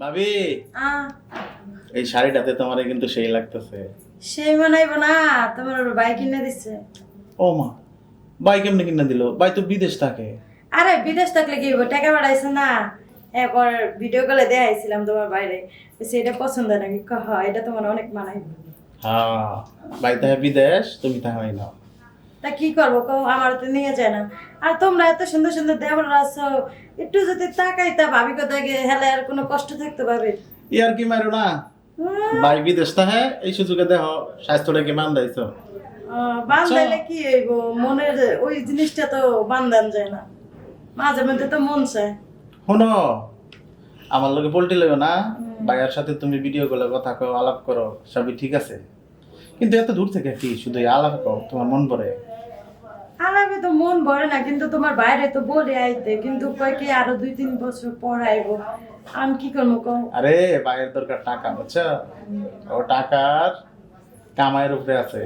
ভাবি! এই শাড়িটাতে তোমার কিন্তু সেই লাগতেছে। সেই বানাইবো না তোমার ভাই কিনে দিচ্ছে ও মা ভাই কেমনে কিনা দিল? ভাই তো বিদেশ থাকে। আরে বিদেশ থাকলে কি হইবো? টাকা বাড়াইছে না। এরপর ভিডিও কলে দেখাইছিলাম তোমার বাইরে এটা পছন্দ নাকি? কহ এটা তোমার অনেক মানাইব হ্যাঁ ভাই তাহে বিদেশ তুমি তাহাই নাও। তা কি করব কও আমার তো নিয়ে যায় না। আর তোমরা এত সুন্দর সুন্দর দেবর আছো একটু যদি তাকাইতা ভাবি কোথায় গিয়ে হেলে আর কোনো কষ্ট থাকতে পারবে ইয়ার কি মারো না? ভাই বিদেশ তাহে এই সুযোগে দেহ স্বাস্থ্যটা কি মান দাইছো বান্ধাইলে কি হইব? মনের ওই জিনিসটা তো বান্ধান যায় না। মাঝে মধ্যে তো মন চায়। শোনো আমার লগে পোল্ট্রি লাগে না। ভাইয়ার সাথে তুমি ভিডিও কলে কথা কও আলাপ করো সবই ঠিক আছে। কিন্তু এত দূর থেকে কি শুধু আলাপ কও তোমার মন পড়ে তো মন ভরে না কিন্তু তোমার বাইরে তো বলে আইতে কিন্তু কয় কি আরও দুই তিন বছর পর আইবো? আমি কি করব আরে ভাইয়ের দরকার টাকা বুঝছ? ও টাকার কামাইয়ের উপরে আছে।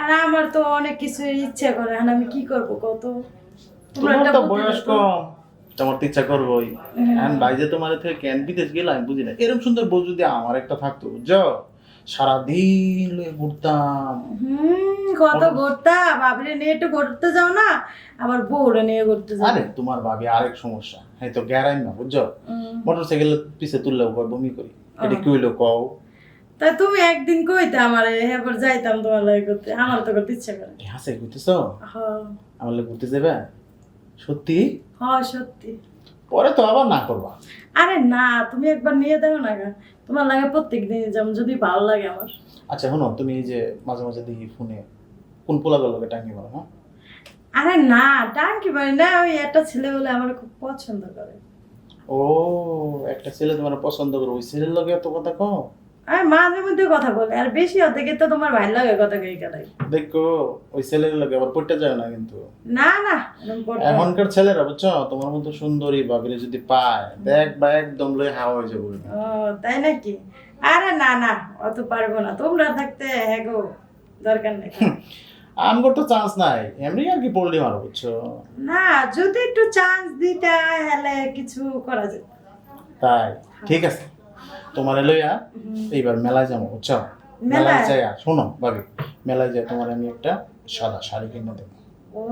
আর আমার তো অনেক কিছু ইচ্ছা করে আর আমি কি করব কত তোমরা তোমার একটা তো বুদ্ধি বয়স দাও তো। কম। তোমার তো ইচ্ছা করবোই। এখন ভাই যে তোমার থেকে কেন বিদেশ গেলাম আমি বুঝি না। এরকম সুন্দর বউ যদি আমার একটা থাকতো বুঝছ? সারাদিন লয়ে ঘুরতাম। হুম কত ঘুরতা বাবরে নিয়ে একটু ঘুরতে যাও না আবার বউরে নিয়ে ঘুরতে যাও। আরে তোমার ভাবি আরেক সমস্যা। হ্যাঁ তো গ্যারাইন না বুঝছ? হুম। মোটর সাইকেল পিছে তুললেও কয় বমি করি। এটা কি হইল কও? তা তুমি একদিন কইতে আমারে এবার যাইতাম তোমার লাগে করতে আমার তো করতে ইচ্ছা করে হাসে ঘুরতেছ? হ আমার লাগে ঘুরতে যাবে সত্যি? হ সত্যি। পরে তো আবার না করবা। আরে না তুমি একবার নিয়ে দাও না গা। তোমার লাগে প্রত্যেক দিন যেমন যদি ভালো লাগে আমার। আচ্ছা শোনো তুমি এই যে মাঝে মাঝে দেখি ফোনে কোন পোলা লোকে টাঙ্গি মারো হ্যাঁ? আরে না টাঙ্কি মারি না ওই একটা ছেলে বলে আমার খুব পছন্দ করে। ও একটা ছেলে তোমার পছন্দ করে ওই ছেলের লগে এত কথা কও? আর মাঝে মধ্যে কথা বলে আর বেশি অর্ধেকে তো তোমার ভাই লাগে কথা কই কাটাই দেখো ওই ছেলের লগে আবার পড়তে যায় না কিন্তু। না না এখনকার ছেলেরা বুঝছ? তোমার মতো সুন্দরী ভাবিলে যদি পায় দেখ বা একদম লয়ে হাওয়া হয়ে যাবে ও তাই নাকি? আরে না না অত পারব না। তোমরা থাকতে হ্যাঁ গো দরকার নেই। আমগর তো চান্স নাই। এমনি আর কি পড়লি মারো বুঝছ? না যদি একটু চান্স দিতে হলে কিছু করা যায়। তাই ঠিক আছে। তোমার লইয়া এইবার মেলায় যাব বুঝছ? মেলায়? যাই শোনো ভাবি মেলায় যাই তোমার আমি একটা সাদা শাড়ি কিনে দেবো। ও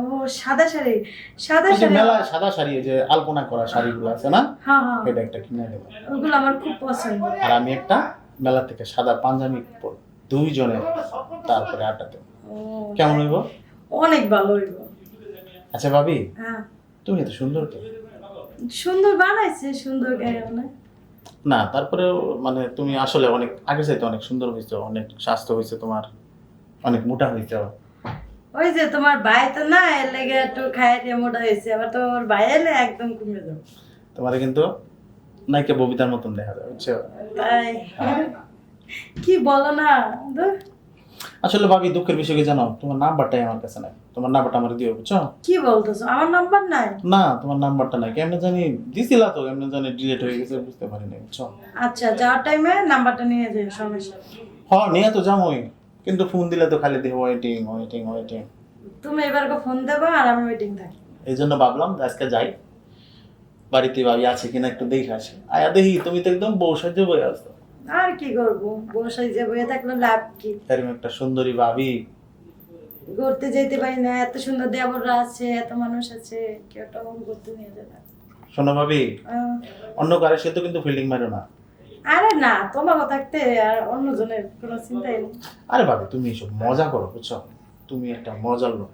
সাদা শাড়ি? সাদা শাড়ি? মেলায় সাদা শাড়ি যে আলপনা করা শাড়িগুলো আছে না? হ্যাঁ হ্যাঁ। এটা একটা কিনে দেবো। ওগুলো আমার খুব পছন্দ। আর আমি একটা মেলা থেকে সাদা পাঞ্জাবি পরবো দুইজনে তারপরে দেবো। কেমন হইব? অনেক ভালো হইব। আচ্ছা ভাবি হ্যাঁ। তুমি তো সুন্দর কে সুন্দর বানাইছে সুন্দর গায়ে না তারপরে মানে তুমি আসলে অনেক আগে চাইতে অনেক সুন্দর হয়েছো অনেক স্বাস্থ্য হয়েছে তোমার অনেক মোটা হয়েছে ওই যে তোমার ভাই তো না এর লেগে একটু খায় দিয়ে মোটা হয়েছে আবার তোর ভাই এলে একদম কমে যাবে। তোমার কিন্তু নাইকে ববিতার মতন দেখা যায় বুঝছ? তাই? কি বলো না আসলে ভাবি দুঃখের বিষয় কি জানো? তোমার নাম্বারটাই আমার কাছে নাই। তোমার নাম্বারটা আমার দিও বুঝছ? কি বলতেছো? আমার নাম্বার নাই? না তোমার নাম্বারটা নাই। কেমনে জানি দিছিলা তো কেমনে জানি ডিলিট হয়ে গেছে বুঝতে পারিনি বুঝছ? আচ্ছা যাওয়ার টাইমে নাম্বারটা নিয়ে যাই সমস্যা নেই। হ নিয়ে তো যাবোই কিন্তু ফোন দিলে তো খালি দেখো ওয়েটিং ওয়েটিং ওয়েটিং তুমি এবার ফোন দেবা আর আমি ওয়েটিং থাকি। এই জন্য ভাবলাম আজকে যাই। বাড়িতে ভাবি আছে কিনা একটু দেখে আসি। আয়া দেখি তুমি তো একদম বউ সাহায্য বয়ে আসতো আর কি করব? বসাই যে বইয়ে থাকলে লাভ কি? এরকম একটা সুন্দরী ভাবি। ঘুরতে যেতে পারি না এত সুন্দর দেবররা আছে এত মানুষ আছে কেউ টমন ঘুরতে নিয়ে যাবে। শোনো ভাবি অন্য কারোর সাথে কিন্তু ফিল্ডিং মারো না। আরে না তোমাকে থাকতে আর অন্যজনের কোনো চিন্তাই নেই। আরে ভাবি তুমি এসব মজা করো বুঝছ? তুমি একটা মজার লোক।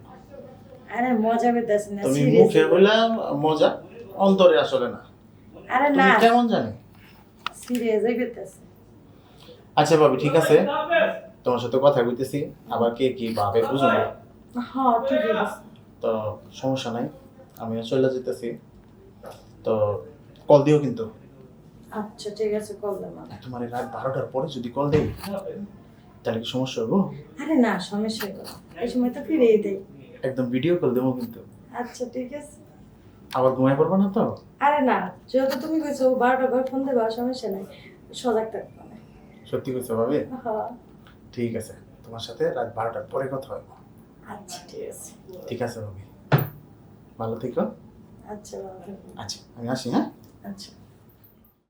আরে মজা পেতেছি না তুমি মুখে বললাম মজা অন্তরে আসলে না। আরে না। কেমন জানি? সিরিয়াস পেতেছি আচ্ছা ভাবি ঠিক আছে। তোমার সাথে কথা কইতেছি। আবার কে কি ভাবে বুঝো না হ্যাঁ ঠিক আছে তো সমস্যা নাই আমিও চলে যেতেছি তো কল দিও কিন্তু। আচ্ছা ঠিক আছে কল দেবো তোমার রাত বারোটার পরে যদি কল দেই তাহলে কি সমস্যা হব আরে না সমস্যা করো এই সময় তো ফিরেই দেই। একদম ভিডিও কল দেবো কিন্তু। আচ্ছা ঠিক আছে। আবার ঘুমাই পড়ব না তো? আরে না যেহেতু তুমি কইছো বারোটা করে ফোন দেবা সমস্যা নাই। সজাগ থাকব। সত্যি কইছো ভাবি? হ্যাঁ। ঠিক আছে তোমার সাথে রাত বারোটার পরে কথা হবে আচ্ছা ঠিক আছে। ঠিক আছে ভাবি। ভালো থেকো। আচ্ছা আচ্ছা আমি আসি হ্যাঁ? আচ্ছা।